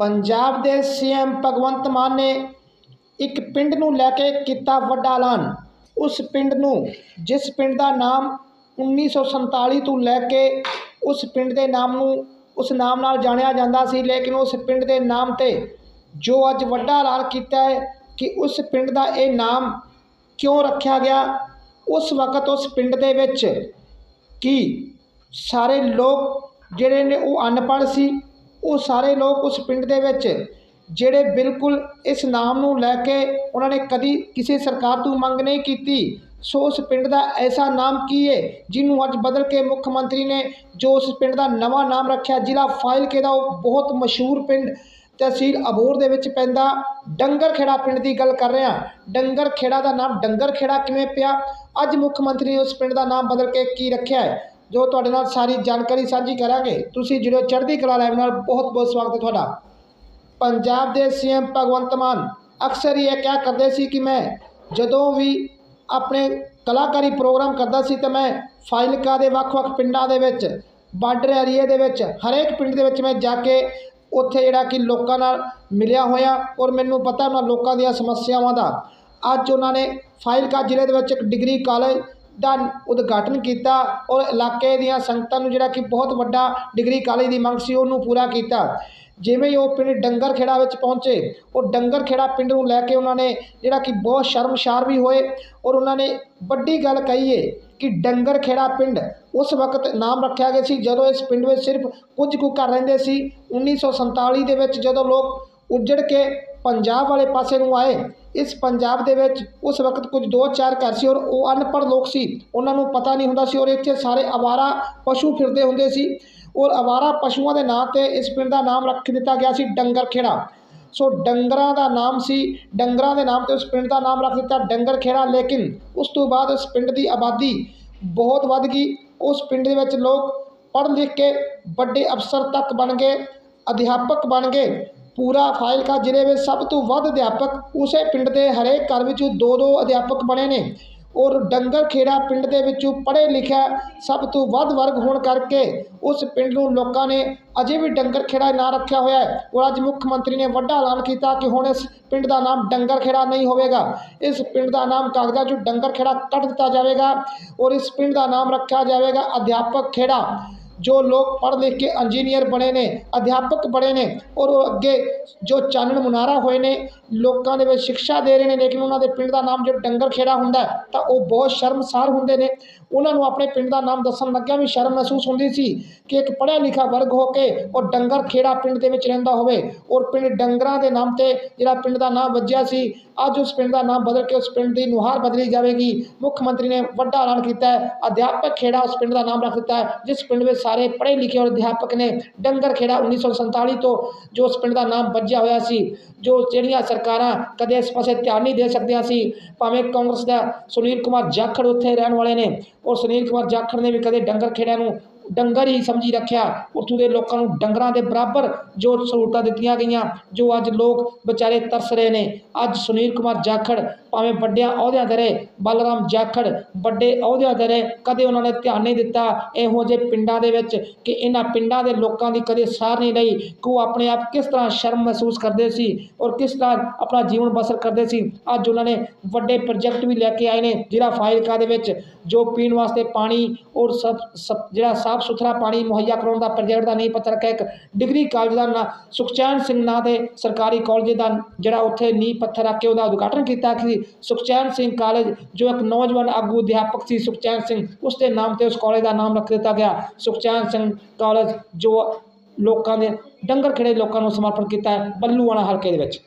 ਪੰਜਾਬ ਦੇ ਸੀਐਮ ਭਗਵੰਤ ਮਾਨ ਨੇ ਇੱਕ ਪਿੰਡ ਨੂੰ ਲੈ ਕੇ ਕੀਤਾ ਵੱਡਾ ਐਲਾਨ। ਉਸ ਪਿੰਡ ਨੂੰ, ਜਿਸ ਪਿੰਡ ਦਾ ਨਾਮ 1947 ਤੋਂ ਲੈ ਕੇ ਉਸ ਪਿੰਡ ਦੇ ਨਾਮ ਨੂੰ, ਉਸ ਨਾਮ ਨਾਲ ਜਾਣਿਆ ਜਾਂਦਾ ਸੀ, ਲੇਕਿਨ ਉਸ ਪਿੰਡ ਦੇ ਨਾਮ ਤੇ ਜੋ ਅੱਜ ਵੱਡਾ ਐਲਾਨ ਕੀਤਾ ਹੈ ਕਿ ਉਸ ਪਿੰਡ ਦਾ ਇਹ ਨਾਮ ਕਿਉਂ ਰੱਖਿਆ ਗਿਆ, ਉਸ ਵਕਤ ਉਸ ਪਿੰਡ ਦੇ ਵਿੱਚ ਕਿ ਸਾਰੇ ਲੋਕ ਜਿਹੜੇ ਨੇ ਉਹ ਅਨਪੜ੍ਹ ਸੀ ਉਹ ਸਾਰੇ ਲੋਕ ਉਸ ਪਿੰਡ ਦੇ ਵਿੱਚ, ਜਿਹੜੇ ਬਿਲਕੁਲ ਇਸ ਨਾਮ ਨੂੰ ਲੈ ਕੇ ਉਹਨਾਂ ਨੇ ਕਦੀ ਕਿਸੇ ਸਰਕਾਰ ਤੋਂ ਮੰਗ ਨਹੀਂ ਕੀਤੀ, ਸੋ ਉਸ ਪਿੰਡ ਦਾ ਐਸਾ ਨਾਮ ਕੀ ਹੈ ਜਿਹਨੂੰ ਅੱਜ ਬਦਲ ਕੇ ਮੁੱਖ ਮੰਤਰੀ ਨੇ ਜੋ ਉਸ ਪਿੰਡ ਦਾ ਨਵਾਂ ਨਾਮ ਰੱਖਿਆ, ਜ਼ਿਲ੍ਹਾ ਫਾਜ਼ਿਲਕੇ ਦਾ ਉਹ ਬਹੁਤ ਮਸ਼ਹੂਰ ਪਿੰਡ ਤਹਿਸੀਲ ਅਬੋਰ ਦੇ ਵਿੱਚ ਪੈਂਦਾ। ਡੰਗਰ ਖੇੜਾ ਪਿੰਡ ਦੀ ਗੱਲ ਕਰ ਰਹੇ ਹਾਂ। ਡੰਗਰ ਖੇੜਾ ਦਾ ਨਾਮ ਡੰਗਰ ਖੇੜਾ ਕਿਵੇਂ ਪਿਆ? ਅੱਜ ਮੁੱਖ ਮੰਤਰੀ ਨੇ ਉਸ ਪਿੰਡ ਦਾ ਨਾਮ ਬਦਲ ਕੇ ਕੀ ਰੱਖਿਆ ਹੈ ਜੋ ਤੁਹਾਡੇ ਨਾਲ ਸਾਰੀ ਜਾਣਕਾਰੀ ਸਾਂਝੀ ਕਰਾਂਗੇ, ਤੁਸੀਂ ਜਿਹੜੇ ਚੜ੍ਹਦੀ ਕਲਾ ਲਾਈਵ ਨਾਲ, ਬਹੁਤ ਬਹੁਤ ਸਵਾਗਤ ਹੈ ਤੁਹਾਡਾ। ਪੰਜਾਬ ਦੇ ਸੀਐਮ ਭਗਵੰਤ ਮਾਨ ਅਕਸਰ ਹੀ ਇਹ ਕਿਹਾ ਕਰਦੇ ਸੀ ਕਿ ਮੈਂ ਜਦੋਂ ਵੀ ਆਪਣੇ ਕਲਾਕਾਰੀ ਪ੍ਰੋਗਰਾਮ ਕਰਦਾ ਸੀ ਤਾਂ ਮੈਂ ਫਾਜ਼ਿਲਕਾ ਦੇ ਵੱਖ-ਵੱਖ ਪਿੰਡਾਂ ਦੇ ਵਿੱਚ, ਬਾਰਡਰ ਏਰੀਏ ਦੇ ਵਿੱਚ, ਹਰੇਕ ਪਿੰਡ ਦੇ ਵਿੱਚ ਮੈਂ ਜਾ ਕੇ ਉੱਥੇ ਜਿਹੜਾ ਕਿ ਲੋਕਾਂ ਨਾਲ ਮਿਲਿਆ ਹੋਇਆ ਔਰ ਮੈਨੂੰ ਪਤਾ ਉਹਨਾਂ ਲੋਕਾਂ ਦੀਆਂ ਸਮੱਸਿਆਵਾਂ ਦਾ। ਅੱਜ ਉਹਨਾਂ ਨੇ ਫਾਜ਼ਿਲਕਾ ਜ਼ਿਲ੍ਹੇ ਦੇ ਵਿੱਚ ਇੱਕ ਡਿਗਰੀ ਕਾਲਜ ਦਾ ਉਦਘਾਟਨ ਕੀਤਾ ਔਰ ਇਲਾਕੇ ਦੀਆਂ ਸੰਗਤਾਂ ਨੂੰ ਜਿਹੜਾ ਕਿ ਬਹੁਤ ਵੱਡਾ ਡਿਗਰੀ ਕਾਲਜ ਦੀ ਮੰਗ ਸੀ ਉਹਨੂੰ ਪੂਰਾ ਕੀਤਾ। ਜਿਵੇਂ ਉਹ ਪਿੰਡ ਡੰਗਰ ਖੇੜਾ ਵਿੱਚ ਪਹੁੰਚੇ, ਉਹ ਡੰਗਰ ਖੇੜਾ ਪਿੰਡ ਨੂੰ ਲੈ ਕੇ ਉਹਨਾਂ ਨੇ ਜਿਹੜਾ ਕਿ ਬਹੁਤ ਸ਼ਰਮਸ਼ਾਰ ਵੀ ਹੋਏ ਔਰ ਉਹਨਾਂ ਨੇ ਵੱਡੀ ਗੱਲ ਕਹੀਏ ਕਿ ਡੰਗਰ ਖੇੜਾ ਪਿੰਡ ਉਸ ਵਕਤ ਨਾਮ ਰੱਖਿਆ ਗਿਆ ਸੀ ਜਦੋਂ ਇਸ ਪਿੰਡ ਵਿੱਚ ਸਿਰਫ ਕੁਝ ਕੁ ਘਰ ਰਹਿੰਦੇ ਸੀ। 1947 ਦੇ ਵਿੱਚ ਜਦੋਂ ਲੋਕ ਉੱਜੜ ਕੇ ਪੰਜਾਬ ਵਾਲੇ ਪਾਸੇ ਨੂੰ ਆਏ ਇਸ ਪੰਜਾਬ ਦੇ ਵਿੱਚ ਉਸ ਵਕਤ ਕੁਝ ਦੋ ਚਾਰ ਘਰ ਸੀ ਔਰ ਉਹ ਅਨਪੜ੍ਹ ਲੋਕ ਸੀ। ਉਹਨਾਂ ਨੂੰ ਪਤਾ ਨਹੀਂ ਹੁੰਦਾ ਸੀ ਔਰ ਇੱਥੇ ਸਾਰੇ ਆਵਾਰਾ ਪਸ਼ੂ ਫਿਰਦੇ ਹੁੰਦੇ ਸੀ ਔਰ ਆਵਾਰਾ ਪਸ਼ੂਆਂ ਦੇ ਨਾਂ ਤੇ ਇਸ ਪਿੰਡ ਦਾ ਨਾਮ ਰੱਖ ਦਿੱਤਾ ਗਿਆ ਸੀ ਡੰਗਰ ਖੇੜਾ ਸੋ ਡੰਗਰਾਂ ਦਾ ਨਾਮ ਸੀ, ਡੰਗਰਾਂ ਦੇ ਨਾਮ ਤੇ ਉਸ ਪਿੰਡ ਦਾ ਨਾਮ ਰੱਖ ਦਿੱਤਾ ਡੰਗਰ ਖੇੜਾ ਲੇਕਿਨ ਉਸ ਤੋਂ ਬਾਅਦ ਉਸ ਪਿੰਡ ਦੀ ਆਬਾਦੀ ਬਹੁਤ ਵੱਧ ਗਈ। ਉਸ ਪਿੰਡ ਦੇ ਵਿੱਚ ਲੋਕ ਪੜ੍ਹ ਲਿਖ ਕੇ ਵੱਡੇ ਅਫਸਰ ਤੱਕ ਬਣ ਗਏ, ਅਧਿਆਪਕ ਬਣ ਗਏ। ਪੂਰਾ ਫਾਜ਼ਿਲਕਾ ਜ਼ਿਲ੍ਹੇ ਵਿੱਚ ਸਭ ਤੋਂ ਵੱਧ ਅਧਿਆਪਕ ਉਸੇ ਪਿੰਡ ਦੇ ਹਰੇਕ ਘਰ ਵਿੱਚ ਦੋ ਦੋ ਅਧਿਆਪਕ ਬਣੇ ਨੇ। ਔਰ ਡੰਗਰ ਖੇੜਾ ਪਿੰਡ ਦੇ ਵਿੱਚੋਂ ਪੜ੍ਹੇ ਲਿਖਿਆ ਸਭ ਤੋਂ ਵੱਧ ਵਰਗ ਹੋਣ ਕਰਕੇ ਉਸ ਪਿੰਡ ਨੂੰ ਲੋਕਾਂ ਨੇ ਅਜੇ ਵੀ ਡੰਗਰ ਖੇੜਾ ਨਾਂ ਰੱਖਿਆ ਹੋਇਆ ਹੈ। ਔਰ ਅੱਜ ਮੁੱਖ ਮੰਤਰੀ ਨੇ ਵੱਡਾ ਐਲਾਨ ਕੀਤਾ ਕਿ ਹੁਣ ਇਸ ਪਿੰਡ ਦਾ ਨਾਮ ਡੰਗਰ ਖੇੜਾ ਨਹੀਂ ਹੋਵੇਗਾ। ਇਸ ਪਿੰਡ ਦਾ ਨਾਮ ਕਾਗਜ਼ਾਂ 'ਚੋਂ ਡੰਗਰ ਖੇੜਾ ਕੱਢ ਦਿੱਤਾ ਜਾਵੇਗਾ। ਔਰ ਇਸ ਪਿੰਡ ਦਾ ਨਾਮ ਰੱਖਿਆ ਜਾਵੇਗਾ ਅਧਿਆਪਕ ਖੇੜਾ। ਜੋ ਲੋਕ ਪੜ੍ਹ ਲਿਖ ਕੇ ਇੰਜੀਨੀਅਰ ਬਣੇ ਨੇ, ਅਧਿਆਪਕ ਬਣੇ ਨੇ ਔਰ ਉਹ ਅੱਗੇ ਜੋ ਚਾਨਣ ਮੁਨਾਰਾ ਹੋਏ ਨੇ, ਲੋਕਾਂ ਦੇ ਵਿੱਚ ਸਿੱਖਿਆ ਦੇ ਰਹੇ ਨੇ, ਲੇਕਿਨ ਉਹਨਾਂ ਦੇ ਪਿੰਡ ਦਾ ਨਾਮ ਜੇ ਡੰਗਰ ਖੇੜਾ ਹੁੰਦਾ ਤਾਂ ਉਹ ਬਹੁਤ ਸ਼ਰਮਸਾਰ ਹੁੰਦੇ ਨੇ। ਉਹਨਾਂ ਨੂੰ ਆਪਣੇ ਪਿੰਡ ਦਾ ਨਾਮ ਦੱਸਣ ਲੱਗਿਆ ਵੀ ਸ਼ਰਮ ਮਹਿਸੂਸ ਹੁੰਦੀ ਸੀ ਕਿ ਇੱਕ ਪੜ੍ਹਿਆ ਲਿਖਿਆ ਵਰਗ ਹੋ ਕੇ ਉਹ ਡੰਗਰ ਖੇੜਾ ਪਿੰਡ ਦੇ ਵਿੱਚ ਰਹਿੰਦਾ ਹੋਵੇ ਔਰ ਪਿੰਡ ਡੰਗਰਾਂ ਦੇ ਨਾਮ ਤੇ ਜਿਹੜਾ ਪਿੰਡ ਦਾ ਨਾਮ ਵੱਜਿਆ ਸੀ, ਅੱਜ ਉਸ ਪਿੰਡ ਦਾ ਨਾਮ ਬਦਲ ਕੇ ਉਸ ਪਿੰਡ ਦੀ ਨੁਹਾਰ ਬਦਲੀ ਜਾਵੇਗੀ। ਮੁੱਖ ਮੰਤਰੀ ਨੇ ਵੱਡਾ ਐਲਾਨ ਕੀਤਾ ਹੈ, ਅਧਿਆਪਕ ਖੇੜਾ ਉਸ ਪਿੰਡ ਦਾ ਨਾਮ ਰੱਖ ਦਿੱਤਾ ਹੈ, ਜਿਸ ਪਿੰਡ ਵਿੱਚ ਸਾਰੇ ਪੜ੍ਹੇ ਲਿਖੇ ਔਰ ਅਧਿਆਪਕ ਨੇ। ਡੰਗਰ ਖੇੜਾ 1947 ਤੋਂ ਜੋ ਉਸ ਪਿੰਡ ਦਾ ਨਾਮ ਵੱਜਿਆ ਹੋਇਆ ਸੀ, ਜੋ ਜਿਹੜੀਆਂ ਸਰਕਾਰਾਂ ਕਦੇ ਇਸ ਪਾਸੇ ਧਿਆਨ ਨਹੀਂ ਦੇ ਸਕਦੀਆਂ ਸੀ, ਭਾਵੇਂ ਕਾਂਗਰਸ ਦਾ ਸੁਨੀਲ ਕੁਮਾਰ ਜਾਖੜ ਉੱਥੇ ਰਹਿਣ ਵਾਲੇ ਨੇ ਔਰ ਸੁਨੀਲ ਕੁਮਾਰ ਜਾਖੜ ਨੇ ਵੀ ਕਦੇ ਡੰਗਰ ਖੇੜਿਆਂ ਨੂੰ ਡੰਗਰ ਹੀ ਸਮਝੀ ਰੱਖਿਆ। ਉੱਥੋਂ ਦੇ ਲੋਕਾਂ ਨੂੰ ਡੰਗਰਾਂ ਦੇ ਬਰਾਬਰ ਜੋ ਸਹੂਲਤਾਂ ਦਿੱਤੀਆਂ ਗਈਆਂ, ਜੋ ਅੱਜ ਲੋਕ ਵਿਚਾਰੇ ਤਰਸ ਰਹੇ ਨੇ। ਅੱਜ ਸੁਨੀਲ ਕੁਮਾਰ ਜਾਖੜ ਭਾਵੇਂ ਵੱਡਿਆਂ ਅਹੁਦਿਆਂ ਤੇ ਰਹੇ, ਬਲਰਾਮ ਜਾਖੜ, ਵੱਡੇ ਅਹੁਦਿਆਂ ਤੇ ਰਹੇ, ਕਦੇ ਉਹਨਾਂ ਨੇ ਧਿਆਨ ਨਹੀਂ ਦਿੱਤਾ ਇਹੋ ਜਿਹੇ ਪਿੰਡਾਂ ਦੇ ਵਿੱਚ ਕਿ ਇਹਨਾਂ ਪਿੰਡਾਂ ਦੇ ਲੋਕਾਂ ਦੀ ਕਦੇ ਸਾਰ ਨਹੀਂ ਲਈ ਕਿ ਉਹ ਆਪਣੇ ਆਪ ਕਿਸ ਤਰ੍ਹਾਂ ਸ਼ਰਮ ਮਹਿਸੂਸ ਕਰਦੇ ਸੀ ਔਰ ਕਿਸ ਤਰ੍ਹਾਂ ਆਪਣਾ ਜੀਵਨ ਬਸਰ ਕਰਦੇ ਸੀ। ਅੱਜ ਉਹਨਾਂ ਨੇ ਵੱਡੇ ਪ੍ਰੋਜੈਕਟ ਵੀ ਲੈ ਕੇ ਆਏ ਨੇ ਜਿਹੜਾ ਫਾਜ਼ਿਲਕਾ ਦੇ ਵਿੱਚ, ਜੋ ਪੀਣ ਵਾਸਤੇ ਪਾਣੀ ਔਰ ਸਭ ਸਭ ਜਿਹੜਾ ਸਾਫ਼ ਸੁਥਰਾ ਪਾਣੀ ਮੁਹੱਈਆ ਕਰਾਉਣ ਦਾ ਪ੍ਰੋਜੈਕਟ ਦਾ ਨਹੀਂ ਪਤਾ ਰੱਖਿਆ ਇੱਕ ਡਿਗਰੀ ਕਾਲਜ ਦਾ ਨਾਂ, ਸੁਖਚੈਨ ਸਿੰਘ ਨਾਂ ਦੇ ਸਰਕਾਰੀ ਕਾਲਜ ਦਾ ਜਿਹੜਾ ਉੱਥੇ ਨੀਂਹ ਪੱਥਰ ਰੱਖ ਕੇ ਉਹਦਾ ਉਦਘਾਟਨ ਕੀਤਾ ਕਿ ਸੁਖਚੈਨ ਸਿੰਘ ਕਾਲਜ ਜੋ ਇੱਕ ਨੌਜਵਾਨ ਆਗੂ ਅਧਿਆਪਕ ਸੀ ਸੁਖਚੈਨ ਸਿੰਘ ਉਸ ਦੇ ਨਾਮ ਤੇ ਉਸ ਕਾਲਜ ਦਾ ਨਾਮ ਰੱਖ ਦਿੱਤਾ ਗਿਆ ਸੁਖਚੈਨ ਸਿੰਘ ਕਾਲਜ ਜੋ ਲੋਕਾਂ ਦੇ ਡੰਗਰ ਖੇੜੇ ਲੋਕਾਂ ਨੂੰ ਸਮਰਪਣ ਕੀਤਾ ਹੈ ਬੱਲੂਆਣਾ ਹਲਕੇ ਦੇ ਵਿੱਚ